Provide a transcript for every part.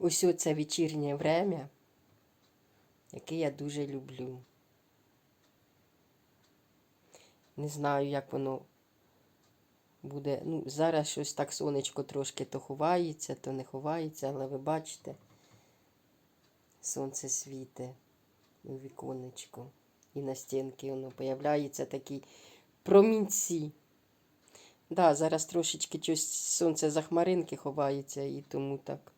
ось це вечірнє время, яке я дуже люблю. Не знаю, як воно буде. Ну, зараз щось так сонечко трошки то ховається, то не ховається, але ви бачите, сонце світе у віконечко. І на стінки воно появляються такі промінці. Да, зараз трошечки щось сонце за хмаринки ховається і тому так.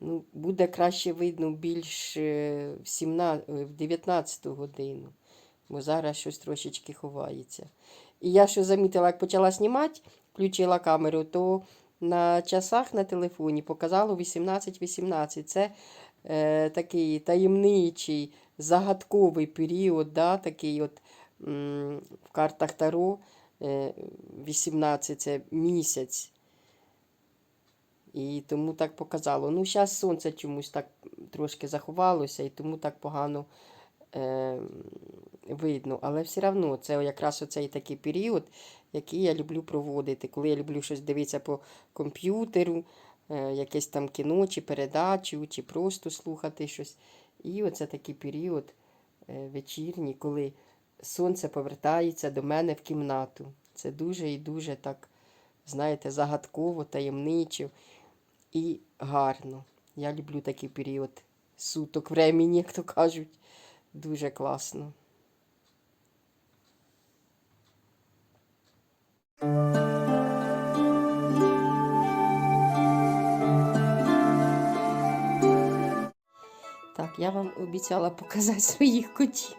Ну, буде краще видно більш е, в 17, в 19 годину, бо зараз щось трошечки ховається. І я що замітила, як почала знімати, включила камеру, то на часах на телефоні показало 18-18. Це е, такий таємничий, загадковий період, да, такий от м, в картах Таро е, 18 це місяць. І тому так показало. Ну, зараз сонце чомусь так трошки заховалося, і тому так погано е, видно. Але все одно це якраз оцей такий період, який я люблю проводити. Коли я люблю щось дивитися по комп'ютеру, е, якесь там кіно, чи передачу, чи просто слухати щось. І оце такий період е, вечірній, коли сонце повертається до мене в кімнату. Це дуже і дуже так, знаєте, загадково, таємничо і гарно. Я люблю такий період суток времени, як то кажуть. Дуже класно. Так, я вам обіцяла показати своїх котів.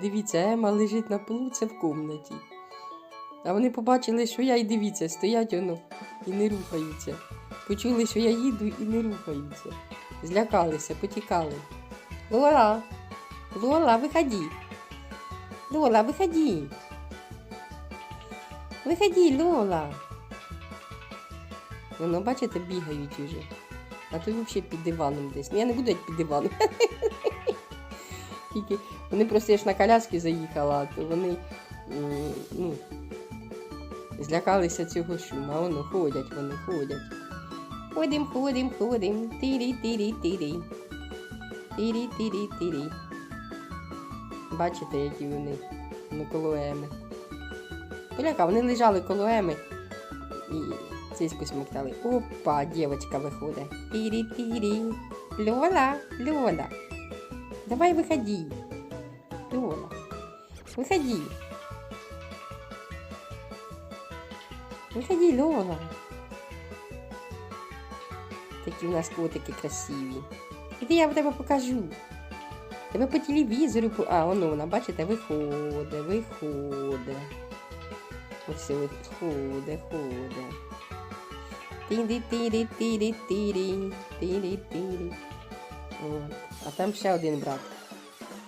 Дивіться, Ема лежить на полу, це в комнаті. А вони побачили, що я і дивіться, стоять воно і не рухаються. Почули, що я їду і не рухаються. Злякалися, потікали. Лола, Лола, виходи. Лола, виходи. Виходи, Лола. Воно, бачите, бігають уже. А то взагалі під диваном десь. Ну, я не буду як під диваном. Тільки вони просто я ж на коляски заїхала, то вони ну, злякалися цього шуму, а воно ходять, вони ходять. Ходим, ходим, ходим. Тирі, тирі, тирі. Тирі, тирі, тирі. Бачите, які вони ну, коло еми. Поляка, вони лежали коло еми і цицьку смоктали. Опа, дівчинка виходить. Тирі, тирі. Лола, Лола. Давай выходи. Лола, выходи. Выходи, Лола. У нас котики красиві. Іди я тебе покажу. Тебе по телевізору. А, воно вона, бачите, виходить, виходить. Ось от ходить. Тірі, тірі, тірі, тірі, тірі, тірі. А там ще один брат.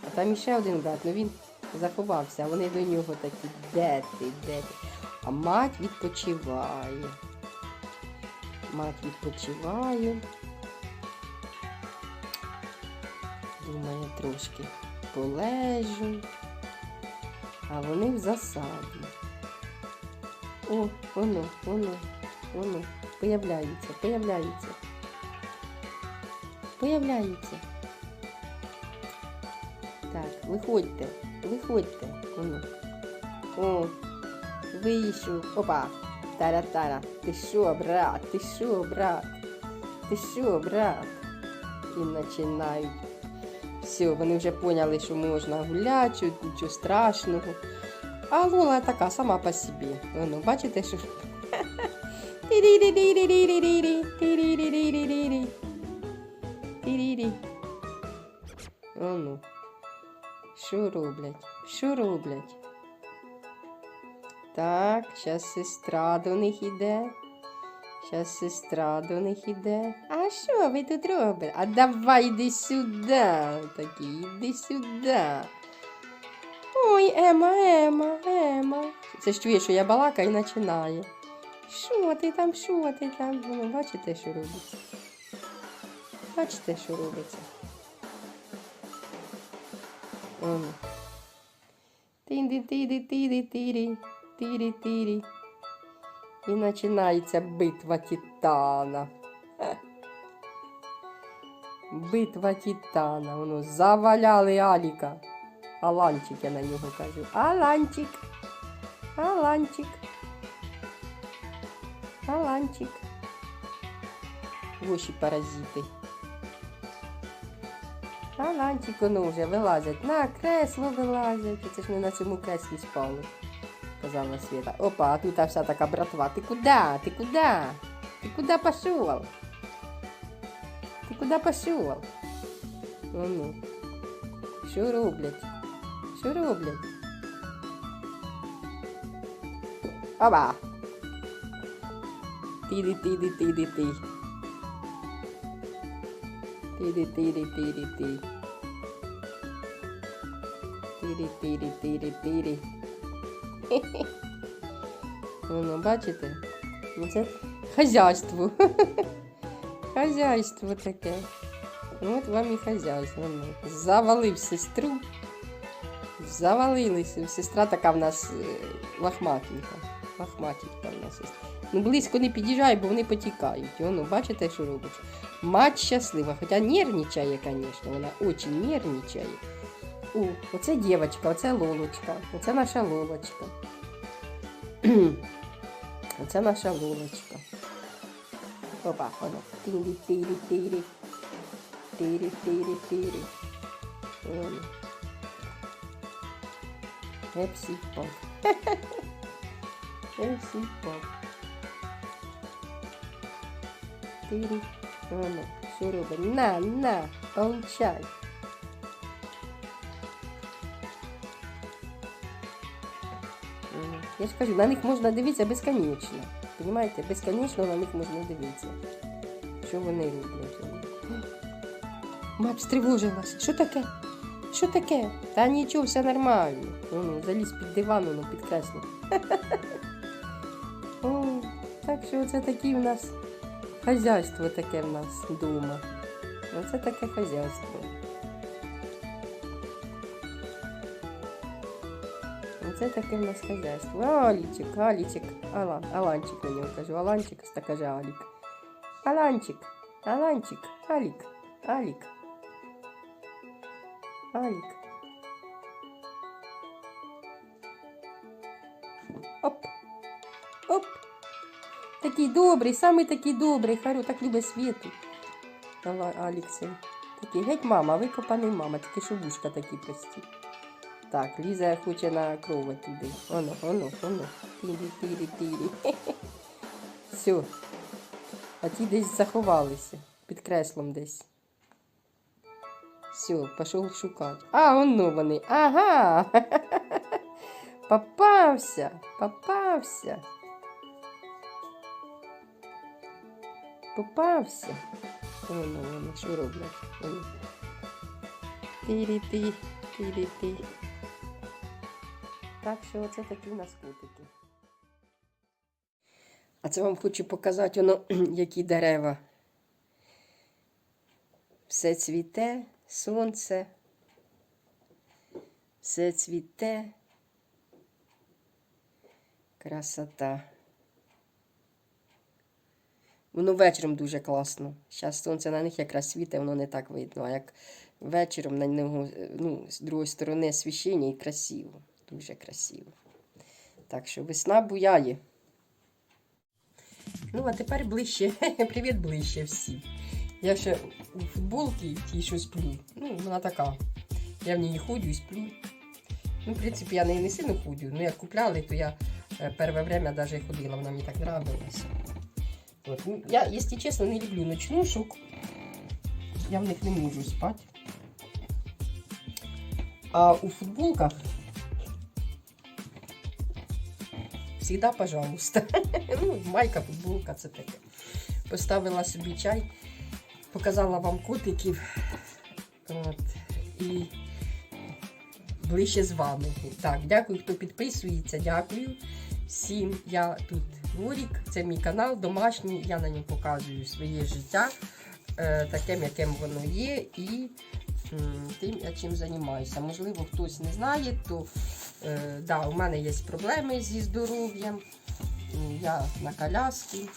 А там іще один брат, ну він заховався, а вони до нього такі, де ти, де ти? А мать відпочиває. Мать відпочиває. Думає, трошки полежу. А вони в засаді. О, воно, воно, воно. Появляється, появляється. Появляється. Так, виходьте, виходьте. Воно. О, вийшов. Опа. Тара-тара. Ти що, брат? Ти що, брат? Ти що, брат? І починають. Все, вони вже поняли, що можна гуляти, що нічого страшного. А Лола така сама по собі. Воно, бачите, що. Ану. Що роблять? Що роблять? Так, зараз сестра до них іде. Зараз сестра до них іде. А що ви тут робите? А давай йди сюди. Такі, іди сюди. Ой, Ема, Ема, Ема. Це ж чує, що я балака і починає. Що ти там, що ти там? Ну, бачите, що робиться? Бачите, що робиться? Воно. Тинди, тиди, тиди, тирі, тирі, тирі. І починається битва Титана. Битва Титана. Воно заваляли Аліка. Аланчик, я на нього кажу. Аланчик. Аланчик. Аланчик. Ваші паразити. Аланчик, воно вже вилазять. На кресло вилазять. Це ж не на цьому креслі спали. Сказала Света. Опа, а тут вся така братва. Ти куди? Ти куди? Ти куди пішов? Ти куди пішов? Ну, ну. Що роблять? Що роблять? Оба! Тиди, тиди, тиди, ти. Тиди, тиди, тиди, ти. Тиди, тиди, тиди, тиди. Воно, бачите? Ну, Це хазяйство. Хазяйство таке. От вам і хазяйство. Завалив сестру. Завалилися. Сестра така в нас е, лахматенька. Лахматенька в нас. Ну, близько не під'їжджай, бо вони потікають. Воно, бачите, що робить? Мать щаслива, хоча нервничає, звісно, вона дуже нервничає. О, оце дівчинка, оце Лолочка, оце наша Лолочка. оце наша Лолочка. Опа, воно. Тирі, тирі, тирі. Тирі, тирі, тирі. Епсі поп. Епсі поп. Тирі. Воно. Що робить? На, на, получай. Я ж кажу, на них можна дивитися безконечно. Понимаєте? Безконечно на них можна дивитися. Що вони роблять? Мать стривожилась. Що таке? Що таке? Та нічого, все нормально. Ну, ну, заліз під диван, ну, під кресло. Так що це такі в нас хазяйство таке в нас вдома. Оце таке хазяйство. Оце таке в нас хазяйство. Алічик, Алічик, Алан, Аланчик на нього кажу. Аланчик, та каже Алік. Аланчик, Аланчик, Алік, Алік. Алік. Оп. Оп. Такий добрий, самий такий добрий, Харю, так любить світу. Алік це. Такий, геть мама, викопаний мама, тільки що вушка такі прості. Так, Ліза хоче на кров туди. Оно, оно, оно. Тірі, тірі, тірі. Все. А ті десь заховалися. Під креслом десь. Все, пішов шукати. А, оно вони. Ага. Попався. Попався. Попався. Воно, воно, що роблять? Воно. Тірі-ти, тірі-ти. Так що оце такі у нас котики. А це вам хочу показати, воно, які дерева. Все цвіте, сонце. Все цвіте. Красота. Воно вечором дуже класно. Зараз сонце на них якраз світе, воно не так видно. А як вечором на нього, ну, з другої сторони освіщення і красиво. Дуже красиво. Так що весна буяє. Ну, а тепер ближче. Привіт ближче всі. Я ще у футболці тій, що сплю. Ну, вона така. Я в ній ходю і сплю. Ну, в принципі, я неї не сильно ходю. Ну, як купляли, то я е, перше время навіть ходила, вона мені так нравилась. От. ну, Я, якщо чесно, не люблю ночнушок. Я в них не можу спати. А у футболках Всегда, пожалуйста. ну, майка, футболка, це таке. Поставила собі чай, показала вам котиків. От, і ближче з вами. Так, дякую, хто підписується. Дякую всім. Я тут Лорік, це мій канал домашній. Я на ньому показую своє життя, е, таким, яким воно є, і тим, я чим займаюся. Можливо, хтось не знає, то е, да, у мене є проблеми зі здоров'ям. Я на коляскі.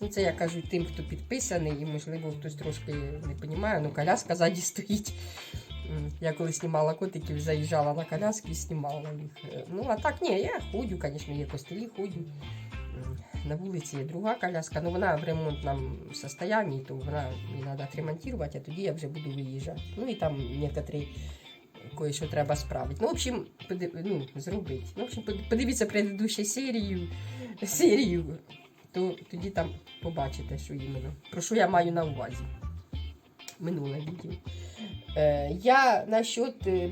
Ну, це я кажу тим, хто підписаний, і, можливо, хтось трошки не розуміє, ну коляска ззаді стоїть. Я коли знімала котиків, заїжджала на коляски і знімала їх. Е, Ну, а так, ні, я ходю, звісно, є костелі, ходю. На вулиці є друга коляска, але вона в ремонтному стані, то вона її треба отремонтувати, а тоді я вже буду виїжджати. Ну і там некоторі кое-що треба справити. Ну, в общем, подив... ну, зробити. Ну, в общем, подивіться предыдущу серію, серію, то тоді там побачите, що іменно. Про що я маю на увазі. Минуле відео. Е, я насчет е,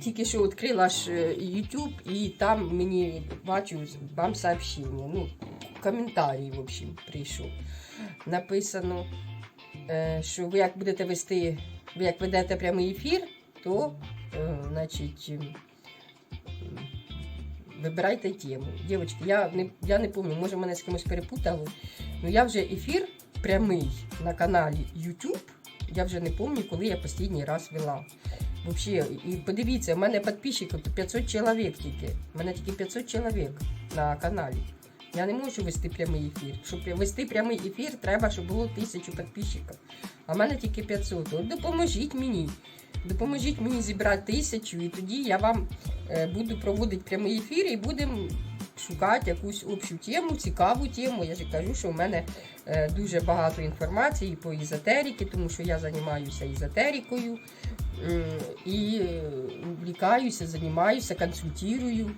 тільки що відкрила ж е, YouTube, і там мені бачу вам сообщення. Ну, коментарій, в общем, прийшов. Написано, е, що ви як будете вести, ви як ведете прямий ефір, то значить. Вибирайте тему. Дівчатки, я не, я не пам'ятаю, може мене з кимось перепутали. Ну я вже ефір прямий на каналі YouTube. Я вже не пам'ятаю, коли я останній раз вела. Вообще, і подивіться, в мене підписчиків 500 чоловік тільки. У мене тільки 500 чоловік на каналі. Я не можу вести прямий ефір. Щоб вести прямий ефір, треба, щоб було тисячу підписчиків. А в мене тільки 500. От допоможіть мені. Допоможіть мені зібрати тисячу, і тоді я вам е, буду проводити прямий ефір і будемо шукати якусь общу тему, цікаву тему. Я ж кажу, що в мене е, дуже багато інформації по езотеріки, тому що я займаюся езотерикою м, і е, увлікаюся, займаюся, консультирую.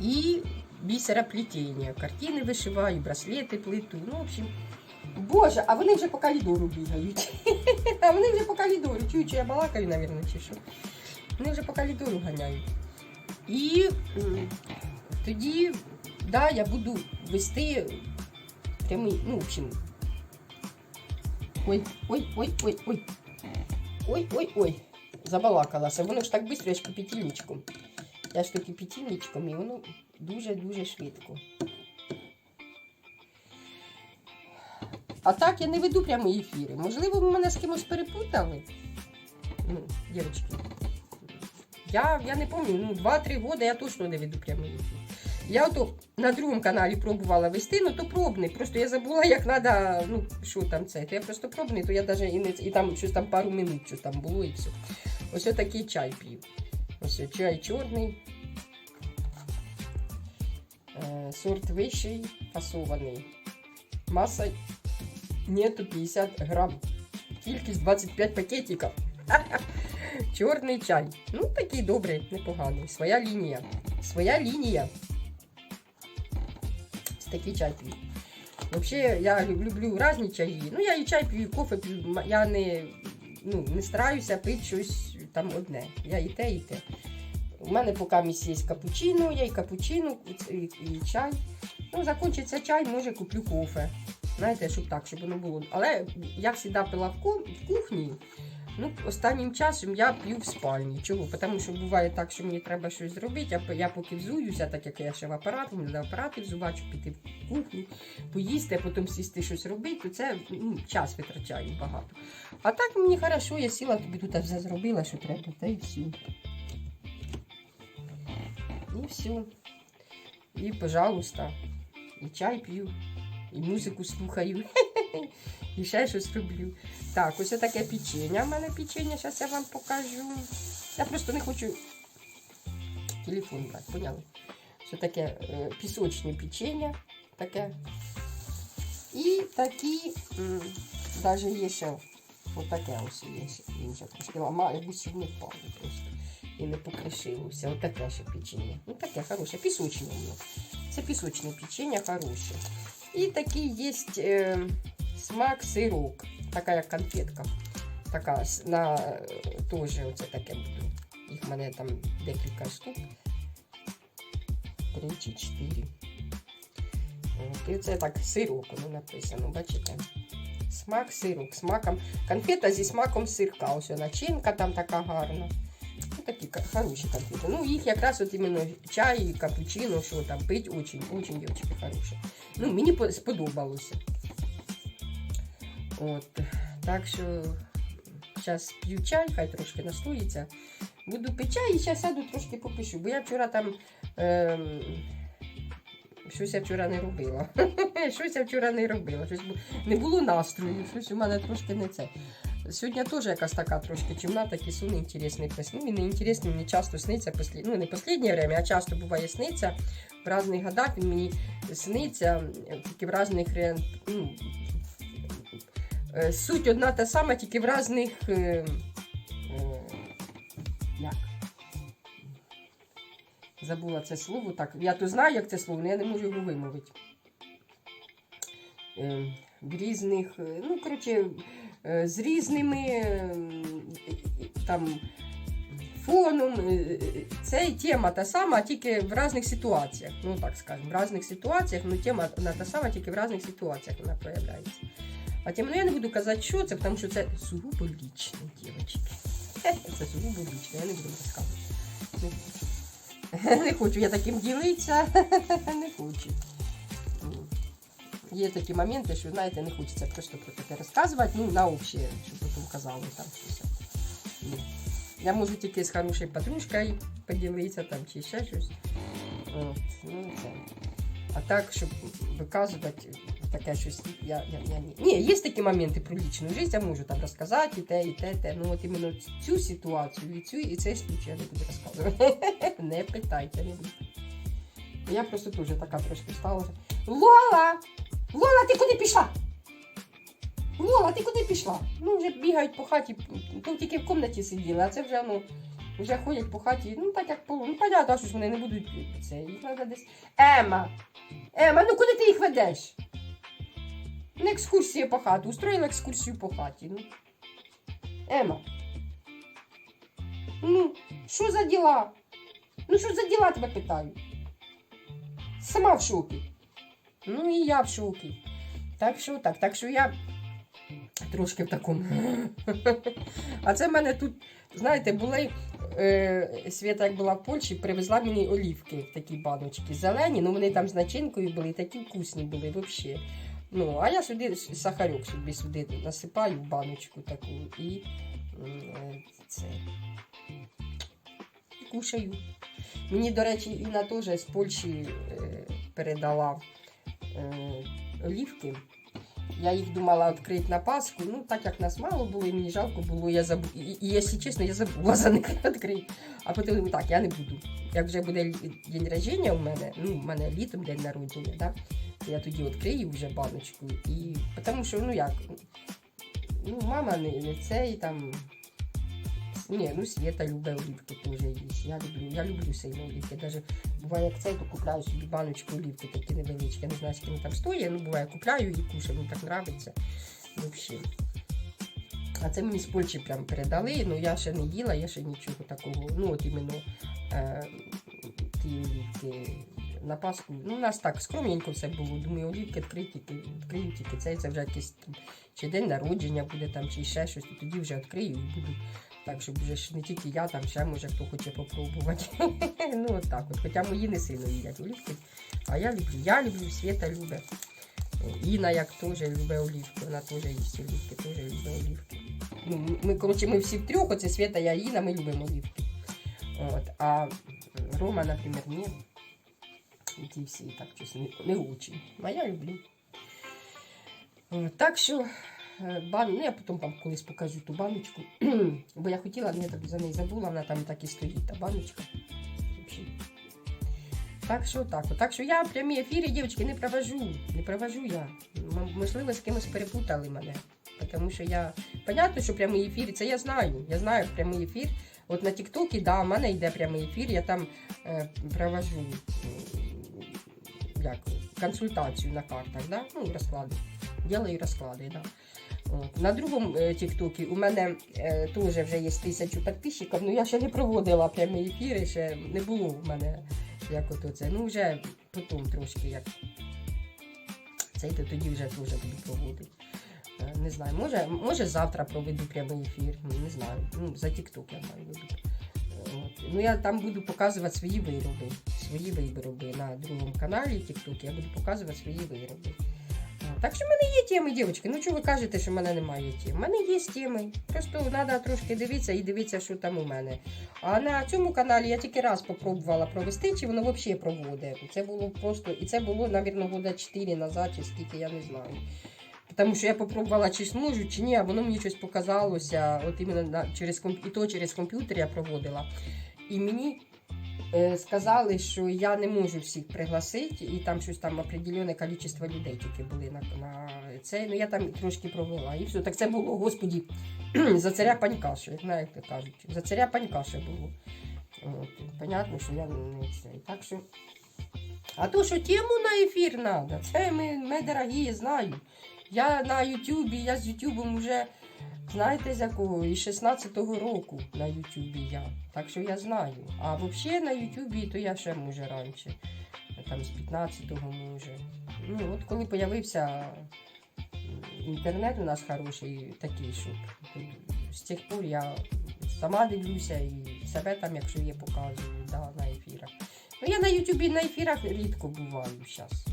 І бісероплетіння. Картини вишиваю, браслети плиту. Ну, в общем, Боже, а вони вже по коридору бігають. А вони вже по коридору. Чують, що я балакаю, мабуть, чи що. Вони вже по коридору ганяють. І тоді, да, я буду вести прямий, ну, в общем. Ой, ой, ой, ой, ой. Ой, ой, ой. Забалакалася. Воно ж так швидко, я ж кипятильничком. Я ж то кипятильничком, і воно дуже-дуже швидко. А так я не веду прямі ефіри. Можливо, ви мене з кимось перепутали. Ну, дівчатки. Я, я не пам'ятаю, ну 2-3 роки я точно не веду прямий ефір. Я ото на другому каналі пробувала вести, ну то пробний. Просто я забула, як треба, ну, що там це. То я просто пробний, то я навіть і, не, і там щось там пару минут, що там було і все. Ось такий чай п'ю. Ось чай чорний. Сорт вищий, фасований. Маса нету 50 грам. Кількість 25 пакетиків. Чорний чай. Ну, такий добрий, непоганий. Своя лінія. Своя лінія. Ось такий чай п'ю. Взагалі, я люблю різні чаї. Ну, я і чай п'ю, і кофе п'ю. Я не, ну, не стараюся пити щось там одне. Я і те, і те. У мене поки місць є капучино, я і капучино, і, і чай. Ну, закінчиться чай, може куплю кофе. Знаєте, щоб так, щоб воно було. Але я завжди пила в ку- в кухні. Ну, останнім часом я п'ю в спальні. Чого? Тому що буває так, що мені треба щось зробити, я, я поки взуюся, так як я ще в апарат, треба апарати взувати, піти в кухню, поїсти, а потім сісти щось робити, то це ну, час витрачаю багато. А так мені хорошо, я сіла, тобі тут все зробила, що треба, та і все. І все. І, пожалуйста, і чай п'ю, і музику слухаю, і ще щось роблю. Так, ось таке печення. У мене печення, зараз я вам покажу. Я просто не хочу телефон брати, поняли? Що таке е, пісочне печення, таке. І такі, даже є ще отаке ось є. Трошки аби щоб не впало просто. І не покришилося. Отаке ще печення. Ну таке хороше, пісочне воно. Це пісочне печення хороше. І такий є е, смак сирок. Така як конфетка. Така с- на е, теж оце таке буду. Їх в мене там декілька штук. Три чи чотири. От, і це так сирок, воно написано, бачите? Смак сирок. Смаком. Конфета зі смаком сирка. Ось начинка там така гарна. Такі хороші конфети. Ну, їх якраз от іменно чай, капучино, що там пить, очень, очень, дівчатки, хороші. Ну, мені сподобалося. От. Так що зараз п'ю чай, хай трошки настоїться. Буду пити чай і зараз сяду трошки попишу. Бо я вчора там ем, щось я вчора не робила. щось я вчора не робила. Щось не було настрою, щось у мене трошки не це. Сьогодні теж якась така трошки чимна, такий сон інтересний приснив. Він інтересний, мені часто сниться, послід... ну не останнє время, а часто буває сниться. В різних годах він мені сниться, тільки в різних ре- ну, е, суть одна та сама, тільки в різних. Як? Забула це слово. Так, я то знаю, як це слово, але я не можу його вимовити. Е, В різних, е, ну, коротше, з різними е, там фоном. е, е, Це тема та сама, тільки в різних ситуаціях. Ну так скажемо, в різних ситуаціях, ну тема вона та сама, тільки в різних ситуаціях вона проявляється. А тим ну, я не буду казати, що це, тому що це сугубо лічне, дівчатки. Це сугубо лічне, я не буду розказувати. Не хочу я таким ділитися. Не хочу. Є такі моменти, що, знаєте, не хочеться просто про таке розказувати, ну, на обще, щоб потім казали там щось. Ну, Я можу тільки з хорошою подружкою поділитися там чи ще щось. От, ну, це. А так, щоб виказувати таке щось, я, я, я ні. Ні, є такі моменти про лічну життя, я можу там розказати і те, і те, і те. Ну от іменно цю ситуацію, і цю, і цей случай я не буду розказувати. Не питайте, не буду. Я просто теж така трошки стала. Лола! Лола, ти куди пішла? Лола, ти куди пішла? Ну, вже бігають по хаті, тут тільки в кімнаті сиділи, а це вже ну, вже ходять по хаті. Ну, так як полу. Ну, понятно, що ж вони не будуть це. Їх треба десь. Ема! Ема, ну куди ти їх ведеш? На екскурсію по хаті. Устроїла екскурсію по хаті. Ну. Ема. Ну, що за діла? Ну, що за діла тебе питаю? Сама в шокі. Ну і я в шокі. Так що так, так що я трошки в такому. А це в мене тут, знаєте, були. Е, Свята, як була в Польщі, привезла мені олівки в такі баночки. Зелені, ну вони там з начинкою були, такі вкусні були взагалі. Ну, а я сюди сахарок собі сюди насипаю в баночку таку і е, це кушаю. Мені, до речі, Інна теж з Польщі е, передала олівки. Я їх думала відкрити на Пасху. Ну, так як нас мало було, і мені жалко було, я забу... і, якщо чесно, я забула за них відкрити. А потім так, я не буду. Як вже буде день народження у мене, ну, у мене літом день народження, да? я тоді відкрию вже баночку. І... Тому що, ну як, ну, мама не, не цей там. Ні, ну Света любить олівки теж їсть. Я люблю, я люблю сильно олівки. Даже буває як цей, то купляю собі баночку олівки такі невеличкі. Я не знаю, скільки вони там стоять, ну буває купляю і кушаю, мені так подобається. Взагалі. А це мені з Польщі прям передали. Ну я ще не їла, я ще нічого такого. Ну, от іменно е, ті олівки на Пасху. Ну, у нас так скромненько все було. Думаю, олівки відкриті, відкрию тільки цей, це вже якийсь чи день народження буде там, чи ще щось, то тоді вже відкрию і буду. Так, щоб вже ж не тільки я, там ще може хто хоче попробувати. ну от так от. Хоча мої не сильно їдять олівки. А я люблю. Я люблю, Света любить. Інна як теж любить олівки, вона теж їсть олівки, теж любить олівки. Ну, ми, коротше, ми всі втрьох, оце Света, я і Інна, ми любимо олівки. От, а Рома, наприклад, ні. Ті всі так щось не, не очень. А я люблю. От, так що е, бан... ну, я потім там колись покажу ту баночку. Бо я хотіла, але я за неї забула, вона там так і стоїть, та баночка. Так що так. Так що я прямі ефіри, дівчатки, не провожу. Не провожу я. Можливо, з кимось перепутали мене. Тому що я. Понятно, що прямий ефір, це я знаю. Я знаю прямий ефір. От на Тіктокі, да, в мене йде прямий ефір, я там е, провожу м, як, консультацію на картах, да? ну, розклади. Ділаю розклади, да. От. На другому е, Тіктокі у мене е, теж вже є тисячу підписчиків, ну я ще не проводила прямі ефіри, ще не було в мене як ото це. Ну вже потім трошки як. Цей то тоді вже теж буду проводити. Е, Не знаю, може, може завтра проведу прямий ефір, ну, не знаю. Ну, за TikTok я маю От. Ну я там буду показувати свої вироби. Свої вироби на другому каналі TikTok я буду показувати свої вироби. Так що в мене є теми, дівчатки. Ну чого ви кажете, що в мене немає тем? У мене є теми. Просто треба трошки дивитися і дивитися, що там у мене. А на цьому каналі я тільки раз попробувала провести, чи воно взагалі проводить. Це було просто, і це було, мабуть, года 4 назад, чи скільки, я не знаю. Тому що я попробувала, чи зможу, чи ні, а воно мені щось показалося. От іменно на, через і то через комп'ютер я проводила. І мені сказали, що я не можу всіх пригласити, і там щось там определене кількість людей тільки були на, на це. Ну я там трошки провела. І все. Так це було, господі, за царя панькаше, як знаєте, кажуть. За царя панькаше було. От, понятно, що я не це. Так що. А то, що тему на ефір треба, це ми, ми дорогі, знаю. Я на Ютубі, я з Ютубом вже, знаєте, з якого? Із 16-го року на Ютубі я. Так що я знаю. А взагалі на Ютубі, то я ще може раніше. Там з 15-го може. Ну, от коли з'явився інтернет у нас хороший, такий, що з тих пор я сама дивлюся і себе там, якщо є, показую да, на ефірах. Ну, я на Ютубі на ефірах рідко буваю зараз.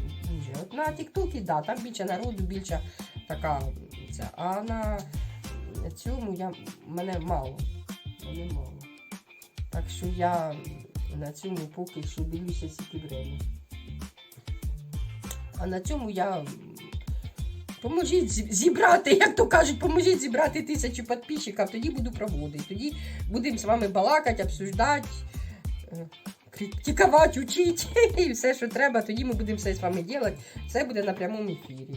От на Тіктокі, да, там більше народу, більше така ця. А на цьому я, мене мало. Мене мало. Так що я на цьому поки що дивлюся стільки времени. А на цьому я поможіть зібрати, як то кажуть, поможіть зібрати тисячу підписчиків, тоді буду проводити. Тоді будемо з вами балакати, обсуждати, е, критикувати, учити і все, що треба, тоді ми будемо все з вами робити. Все буде на прямому ефірі.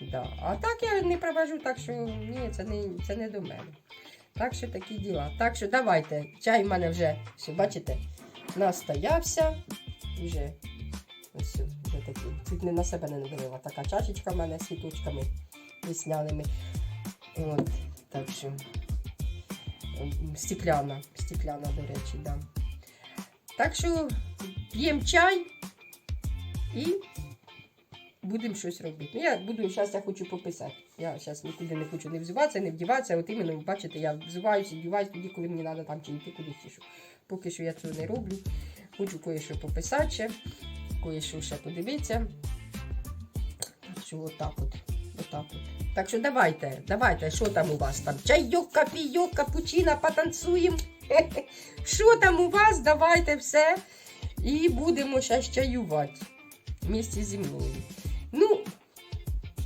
Да. А так я не провожу, так що ні, це не, це не до мене. Так що такі діла. Так що давайте. Чай в мене вже, все, бачите, настоявся. Вже ось вже такий. Чуть не на себе не надавила. Така чашечка в мене з світочками весняними. От, так що стекляна, стекляна, до речі, да. Так що п'ємо чай і будемо щось робити. Ну, я буду, зараз я хочу пописати. Я зараз нікуди не хочу не взуватися, не вдіватися. От іменно, ви бачите, я взуваюся, вдіваюся тоді, коли мені треба там чи йти кудись. чи що. Поки що я цього не роблю. Хочу кое-що пописати ще, кое-що ще подивитися. Так що отак от. Отак от. Так що давайте, давайте, що там у вас там? Чайок, копійок, капучино, потанцюємо. Що там у вас? Давайте все. І будемо зараз чаювати вместе зі мною. Ну,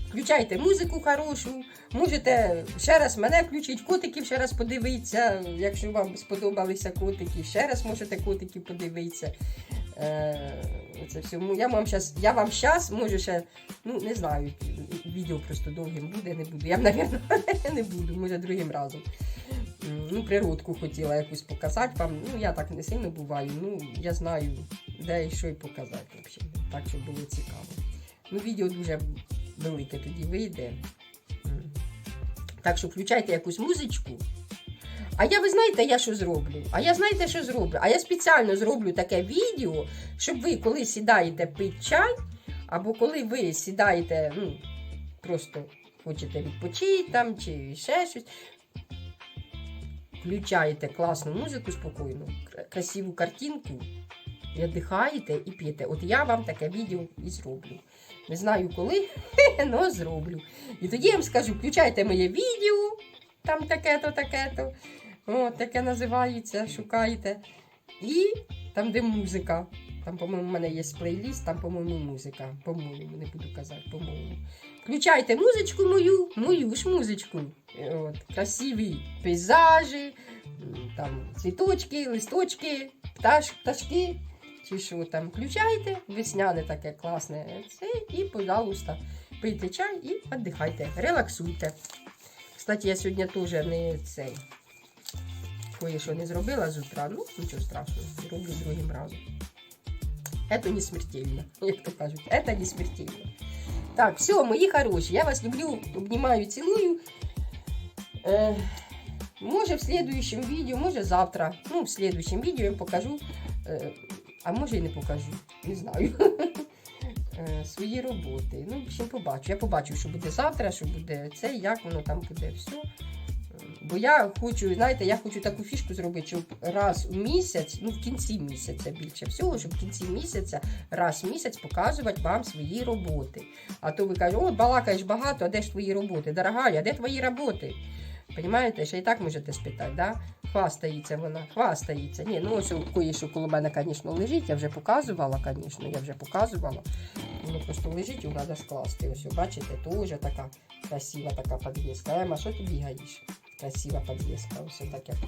включайте музику хорошу. Можете ще раз мене включити, котиків ще раз подивитися. Якщо вам сподобалися котики, ще раз можете котиків подивитися. Е, це все. Ну, Я вам щас, я вам щас можу ще, ну не знаю, відео просто довгим буде, не буду. Я, мабуть, не буду, може другим разом. Ну, природку хотіла якусь показати вам. Ну, я так не сильно буваю. Ну, я знаю, де і що і показати. взагалі. Так, щоб було цікаво. Ну, відео дуже велике тоді вийде. Так що включайте якусь музичку. А я, ви знаєте, я що зроблю? А я знаєте, що зроблю? А я спеціально зроблю таке відео, щоб ви, коли сідаєте пити чай, або коли ви сідаєте, ну, просто хочете відпочити там чи ще щось. Включаєте класну музику спокійну, красиву картинку, віддихаєте і п'єте. От я вам таке відео і зроблю. Не знаю коли, але зроблю. І тоді я вам скажу, включайте моє відео, там таке-то, таке-то. О, таке називається, шукайте. І там, де музика. Там, по-моєму, в мене є плейліст, там, по-моєму, музика. По-моєму, не буду казати, по-моєму. Включайте музичку мою, мою ж музичку. Е, От, красиві пейзажі, там цвіточки, листочки, пташ, пташки. Чи що там включайте, весняне таке класне. Це, і, пожалуйста, пийте чай і віддихайте, релаксуйте. Кстати, я сьогодні теж не цей. Кое-що не зробила з утра, ну нічого страшного, зроблю другим разом. Это не смертельно, як то кажуть, это не смертельно. Так, все, мої хороші, я вас люблю, обнімаю, цілую. Е, може в следующем відео, може завтра. Ну, в следующем відео я вам покажу. Е, а може і не покажу, не знаю. Е, свої роботи. Ну, в общем, побачу. Я побачу, що буде завтра, що буде це, як воно там буде все. Бо я хочу, знаєте, я хочу таку фішку зробити, щоб раз у місяць, ну в кінці місяця більше всього, щоб в кінці місяця раз в місяць показувати вам свої роботи. А то ви кажете, о, балакаєш багато, а де ж твої роботи? Дорога, а де твої роботи? Понімаєте, ще і так можете спитати, да? Хвастається вона, хвастається. Ні, ну ось кої, що коло мене, звісно, лежить, я вже показувала, звісно, я вже показувала. Воно просто лежить, його треба скласти. Ось, бачите, теж така красива така підвіска. Ема, що ти бігаєш? Красива підвіска. Ось так як,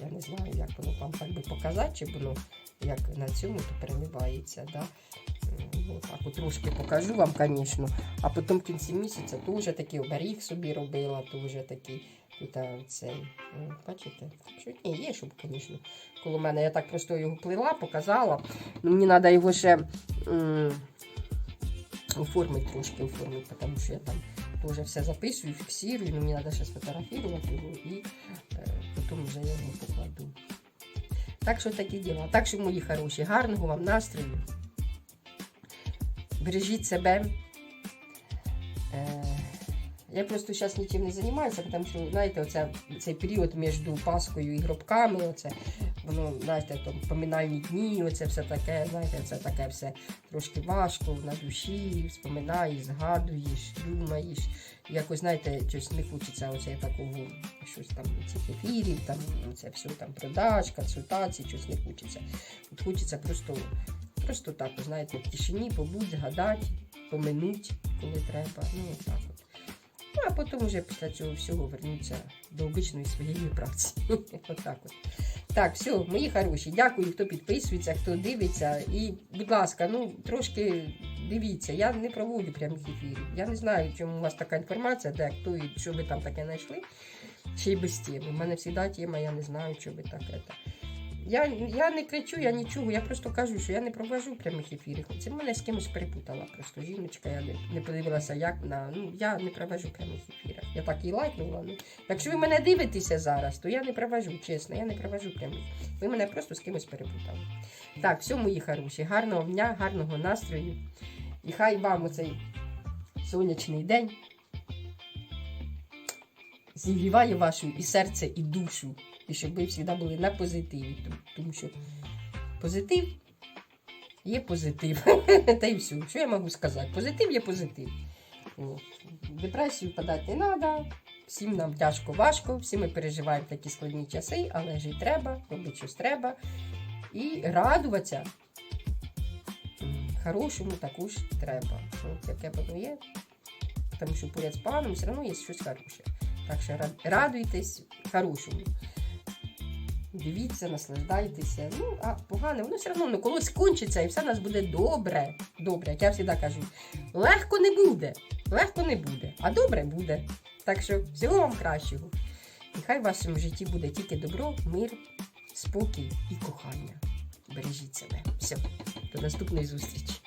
я не знаю, як воно вам так би показати, чи воно як на цьому то переливається. Да? Так, от трошки покажу вам, звісно. А потім в кінці місяця теж такий оберіг собі робила, теж такий. Тут а, цей, бачите? Ні, є, щоб, звісно, коло мене. Я так просто його плела, показала. Ну, мені треба його ще оформити трошки, оформити, тому що я там теж все записую, фіксую, ну, мені треба ще сфотографувати його і е, потім вже я його покладу. Так що такі діла. Так що, мої хороші, гарного вам настрою. Бережіть себе. Я просто зараз нічим не займаюся, тому що, знаєте, оце, цей період між Паскою і гробками, оце, воно, знаєте, там поминальні дні, оце все таке, знаєте, це таке все трошки важко на душі, вспоминаєш, згадуєш, думаєш. Якось, знаєте, щось не хочеться оце такого, щось там, цих ефірів, там, це все там продаж, консультацій, щось не хочеться. От хочеться просто, просто так, знаєте, в тишині побудь, згадати, поминуть, коли треба. Ну, отак от. Ну, а потім вже після цього всього вернуться до обичної своєї праці. Отак от. Так, все, мої хороші, дякую, хто підписується, хто дивиться. І, будь ласка, ну трошки дивіться, я не проводжу прямих ефірів. Я не знаю, чому у вас така інформація, де хто і що ви там таке знайшли. Й без теми. У мене завжди тема, я не знаю, що ви так. Я, я не кричу, я нічого, я просто кажу, що я не провожу прямих ефірів. Це мене з кимось перепутала просто. Жіночка, я не, не подивилася, як на. Ну, я не провожу прямих ефірів. Я так і лайкнула. Ну, якщо ви мене дивитеся зараз, то я не провожу, чесно, я не провожу прямих. Ви мене просто з кимось перепутали. Так, все, мої хороші, гарного дня, гарного настрою. І хай вам оцей сонячний день зігріває вашу і серце, і душу. І щоб ви завжди були на позитиві. Тому- що позитив є позитив. Та й все. Що я можу сказати? Позитив є позитив. В Депресію впадати не треба. Всім нам тяжко, важко, всі ми переживаємо такі складні часи, але жити треба, робити щось треба. І радуватися хорошому також треба. От яке воно є. Тому що поряд з паном все одно є щось хороше. Так що радуйтесь хорошому. Дивіться, наслаждайтеся. Ну, а погане, воно все одно ну, колись кончиться і все у нас буде добре. Добре, як я завжди кажу, легко не буде. Легко не буде, а добре буде. Так що всього вам кращого. І хай в вашому житті буде тільки добро, мир, спокій і кохання. Бережіть себе. Все, до наступної зустрічі.